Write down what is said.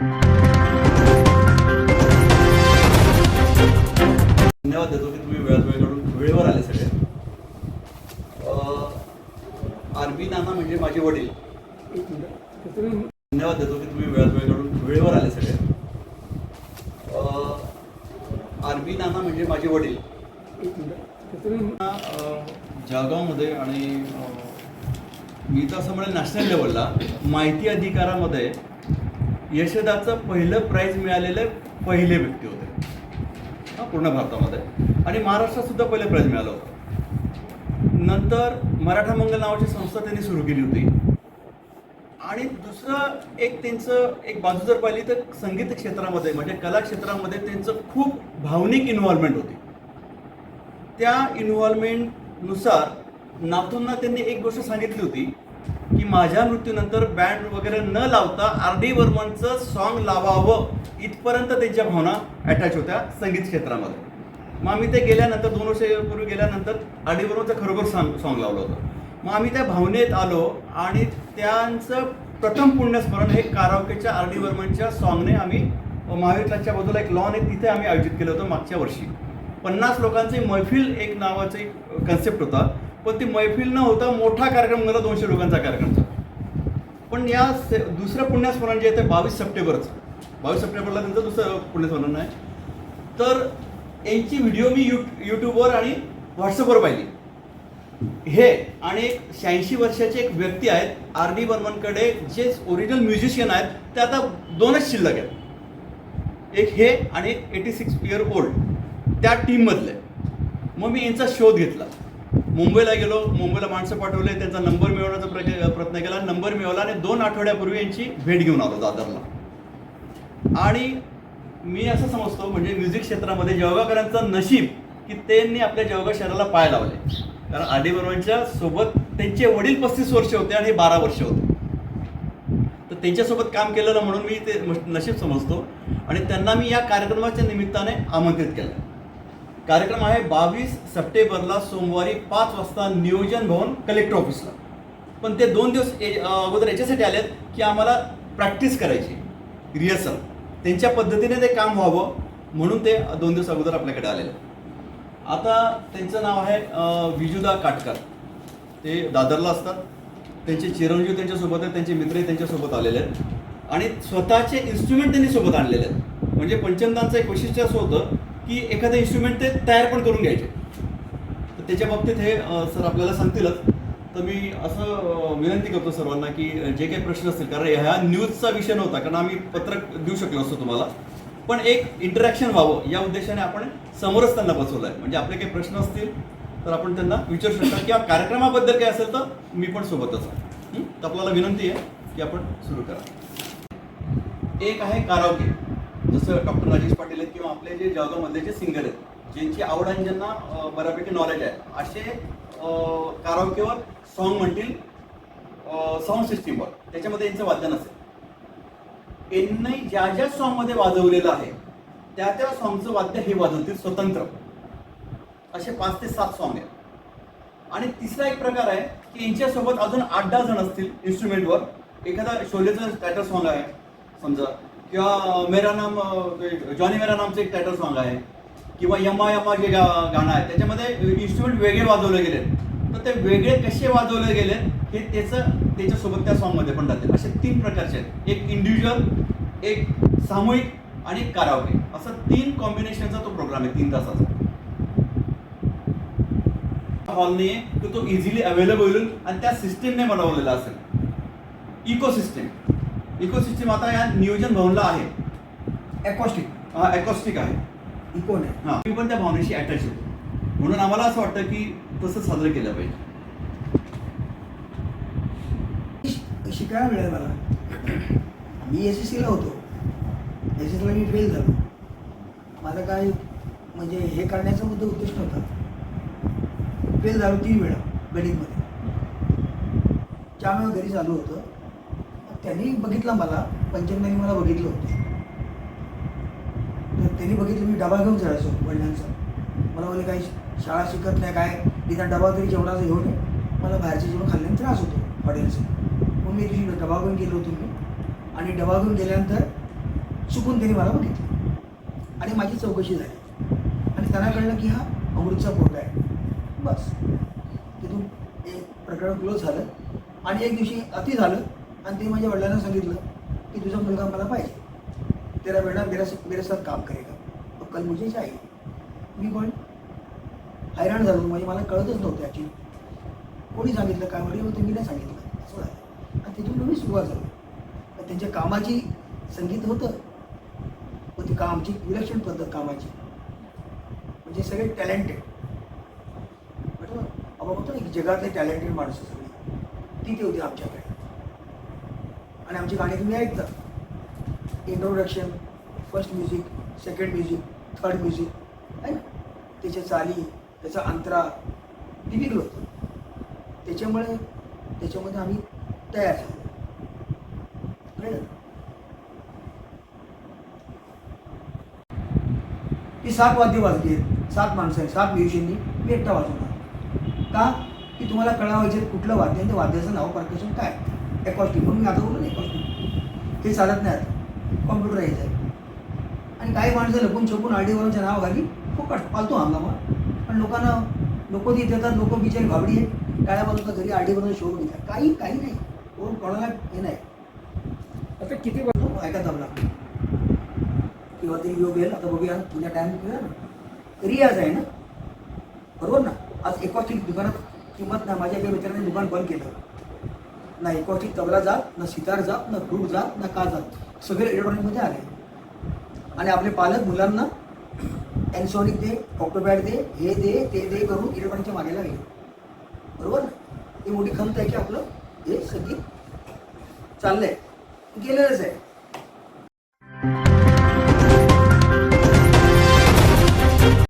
धन्यवाद देतो की तुम्ही वेळात वेळ काढून वेळेवर आले सगळे. आरबी नाना म्हणजे माझे वडील. धन्यवाद देतो की तुम्ही वेळात वेळ काढून वेळेवर आले सगळे. आरबी नाना म्हणजे माझे वडील. जळगावमध्ये आणि मी तर असं म्हणजे नॅशनल लेवलला माहिती अधिकारामध्ये यशदाचं पहिलं प्राईज मिळालेले पहिले व्यक्ती होते. हा, पूर्ण भारतामध्ये. आणि महाराष्ट्रातसुद्धा पहिले पहिलं प्राईज मिळालं होतं. नंतर मराठा मंगल नावाची संस्था त्यांनी सुरू केली होती. आणि दुसरं एक त्यांचं एक बाजू जर पाहिली तर संगीत क्षेत्रामध्ये म्हणजे कला क्षेत्रामध्ये त्यांचं खूप भावनिक इन्व्हॉल्वमेंट होती. त्या इन्व्हॉल्वमेंटनुसार नाथूंना त्यांनी एक गोष्ट सांगितली होती. की माझ्या मृत्यूनंतर बँड वगैरे न लावता आर डी वर्मनचं सॉन्ग लावावं. इथपर्यंत त्यांच्या भावना अटॅच होत्या संगीत क्षेत्रामध्ये. मग आम्ही ते गेल्यानंतर दोन वर्षापूर्वी गेल्यानंतर आर डी वर्मनचं खरोखर सॉन्ग सॉन्ग लावलं होतं. मग आम्ही त्या भावनेत आलो आणि त्यांचं प्रथम पुण्यस्मरण हे कारावकेच्या आर डी वर्मनच्या सॉन्गने आम्ही महावीर बाजूला एक लॉन आहे तिथे आम्ही आयोजित केलं होतं मागच्या वर्षी. पन्नास लोकांची मैफिल एक नावाचा एक कन्सेप्ट होता. पण ती मैफिल न होता मोठा कार्यक्रम झाला दोनशे लोकांचा कार्यक्रम. झाला पण या से- दुसरं पुण्यस्मरण जे आहे ते बावीस सप्टेंबरचं. बावीस सप्टेंबरला त्यांचं दुसरं पुण्यस्मरण आहे. तर यांची व्हिडिओ मी यू यूट्यूबवर आणि व्हॉट्सअपवर पाहिली. हे आणि एक शहाऐंशी वर्षाचे एक व्यक्ती आहेत आर डी बर्मनकडे जे ओरिजिनल म्युझिशियन आहेत ते आता दोनच शिल्लक आहेत. एक हे आणि एक एटी सिक्स इयर ओल्ड त्या टीममधले मग मी यांचा शोध घेतला. मुंबईला गेलो मुंबईला माणसं पाठवले त्यांचा नंबर मिळवण्याचा प्रय- प्रयत्न केला. नंबर मिळवला आणि दोन आठवड्यापूर्वी यांची भेट घेऊन आलो दादरला. आणि मी असं समजतो म्हणजे म्युझिक क्षेत्रामध्ये जळगावकरांचं नशीब की त्यांनी आपल्या जळगाव शहराला पाय लावले. कारण आर सोबत त्यांचे वडील पस्तीस वर्ष होते आणि हे बारा वर्ष होते. तर त्यांच्यासोबत काम केलेलं म्हणून मी ते नशीब समजतो. आणि त्यांना मी या कार्यक्रमाच्या निमित्ताने आमंत्रित केलं. कार्यक्रम आहे बावीस सप्टेंबरला सोमवारी पाच वाजता नियोजन भवन कलेक्टर ऑफिसला पण ते दोन दिवस ए- अगोदर याच्यासाठी आलेत की आम्हाला प्रॅक्टिस करायची रिहर्सल त्यांच्या पद्धतीने ते काम व्हावं म्हणून ते दोन दिवस अगोदर आपल्याकडे आलेलं. आता त्यांचं नाव आहे विजुदा काटकर. ते दादरला असतात. त्यांचे चिरंजीव त्यांच्यासोबत आहेत त्यांचे मित्रही त्यांच्यासोबत आलेले आहेत. आणि स्वतःचे इन्स्ट्रुमेंट त्यांनी सोबत आणलेले आहेत. म्हणजे पंचमदांचं एक वैशिष्ट्य असं होतं की एखादं इन्स्ट्रुमेंट ते तयार पण करून घ्यायचे. तर त्याच्या बाबतीत हे सर आपल्याला सांगतीलच. तर मी असं विनंती करतो सर्वांना की जे काही प्रश्न असतील कारण ह्या न्यूजचा विषय नव्हता कारण आम्ही पत्रक देऊ शकलो असतो तुम्हाला. पण एक इंटरॅक्शन व्हावं या उद्देशाने आपण समोरच त्यांना बसवलं आहे म्हणजे आपले काही प्रश्न असतील तर आपण त्यांना विचारू शकता. किंवा कार्यक्रमाबद्दल काय असेल तर मी पण सोबतच आहे. तर आपल्याला विनंती आहे की आपण सुरू करा. एक आहे कारावके जसं डॉक्टर राजेश पाटील आहेत किंवा आपले जे जळगावमधले जे सिंगर आहेत ज्यांची आवड आणि ज्यांना बऱ्यापैकी नॉलेज आहे असे कारावकेवर सॉन्ग म्हणतील साऊंड सिस्टीमवर त्याच्यामध्ये यांचं वाद्य नसेल यांनी ज्या ज्या सॉन्गमध्ये वाजवलेलं आहे त्या त्या सॉन्गचं वाद्य हे वाजवतील स्वतंत्र. असे पाच ते सात सॉन्ग आहेत. आणि तिसरा एक प्रकार आहे की यांच्यासोबत अजून आठ दहा जण असतील इन्स्ट्रुमेंटवर एखादा शोलेचं टायटल सॉन्ग आहे समजा किंवा मेरा नाम जॉनी मेरा नामचं एक टायटल सॉन्ग आहे. किंवा यमा यमा जे गा- गाणं आहे. त्याच्यामध्ये इन्स्ट्रुमेंट वेगळे वाजवले गेले तर ते वेगळे कसे वाजवले गेले हे त्याचं त्याच्यासोबत त्या सॉन्गमध्ये पण राहते असे तीन प्रकारचे आहेत. एक इंडिव्हिज्युअल एक सामूहिक आणि एक कारावके असं तीन कॉम्बिनेशनचा तो प्रोग्राम आहे तीन तासाचा. हॉल नाही आहे तो इझिली अवेलेबल होईल आणि त्या सिस्टीमने बनवलेला असेल. इको सिस्टीम इको सिस्टीम आता या नियोजन भवनला आहे. ॲकॉस्टिक हा अकॉस्टिक आहे. इकोन आहे. हा मी पण त्या भावनेशी अटॅच होतो म्हणून आम्हाला असं वाटतं की तसं साजरं केलं पाहिजे. शिकायला मिळेल मला? मी एस एस सीला होतो. एस एस सीला मी फेल झालो. माझा काय म्हणजे हे करण्याचा मुद्दा उद्देश नव्हता. फेल झालो तीन वेळा गणितमध्ये. त्यामुळे घरी चालू होतं. त्यांनी बघितलं मला. पंचमदानी मला बघितलं होतं. तर त्यांनी बघितलं मी डबा घेऊन जायचो वडिलांचा. मला बोलले काही शाळा शिकत नाही काय? तिथं डबा तरी जेवणाचा घेऊन मला बाहेरचे जेवण खाल्ल्याने त्रास होतो हॉटेलचं मग मी दिवशी डबा घेऊन गेलो होतो मी. आणि डबा घेऊन गेल्यानंतर चुकून त्यांनी मला बघितलं. आणि माझी चौकशी झाली. आणि त्यांना कळलं की हा अमृतचा पोटा आहे. बस. तिथून एक प्रकरण क्लोज झालं. आणि एक दिवशी अति झालं. आणि ते माझ्या वडिलांना सांगितलं की तुझा मुलगा मला पाहिजे. तेरा बेटा मेरा मेरे साथ काम करेगा. तो कल मुझे चाहिए. मी पण हैराण झालो. म्हणजे मला कळतच नव्हतं ॲक्च्युली कोणी सांगितलं? काय म्हणजे ते मी नाही सांगितलं. असं झालं. आणि तिथून नवीन सुरुवात झाली. त्यांच्या कामाची संगीत होतं. पण ती कामची विलक्षण पद्धत कामाची. म्हणजे सगळे टॅलेंटेड. बरोबर आपण म्हणतो ना की जगातले टॅलेंटेड माणसं सगळी. ती ते होती आमच्याकडे. आणि आमची गाणी तुम्ही ऐकता. Introduction first music second music third music आहे ना? त्याच्या चाली त्याचा अंतरा विविध होतं. त्याच्यामुळे त्याच्यामध्ये आम्ही तयार झालो. ती सात वाद्य वाजली आहेत. सात माणसं आहेत. सात म्युझिशियननी मी एकटा वाजवणार. का? की तुम्हाला कळावायचे कुठलं वाद्य आणि त्या वाद्याचं नाव प्रकाशन काय? एकॉस्टिक म्हणून मी आता बोललो ना एकॉस्टिक हे चालत नाही आता. कॉम्प्युटर यायचं आहे आणि काही माणसं लपून छपून आरडीवरच्या नाव घाली फुकट पालतो हंगामा पण लोकांना लोक तिथे येतात लोक बिचारी भाबडी आहे टाळ्या बाजूचा घरी आरडीवर शोध घेतात काही काही नाही. कोण कोणाला हे नाही. आता किती तो ऐका तबला? किंवा तरी योग येईल आता बघूया. तुझ्या टाइम केला ना रियाज आहे ना? बरोबर ना? आज एकॉस्टिक दुकानात किंमत नाही. माझ्या एका मित्राने दुकान बंद केलं. ना एकॉस्टिक तबला जात ना सितार जात ना फ्लूट जात ना का जात. सगळे इलेक्ट्रॉनिकमध्ये आले. आणि आपले पालक मुलांना एनसॉनिक दे ऑक्टोपॅड दे हे दे ते दे करून इलेक्ट्रॉनिकच्या मागे लागले. बरोबर ना? ही मोठी खंत आहे की आपलं हे चाललं चाललंय. गेलेलंच आहे.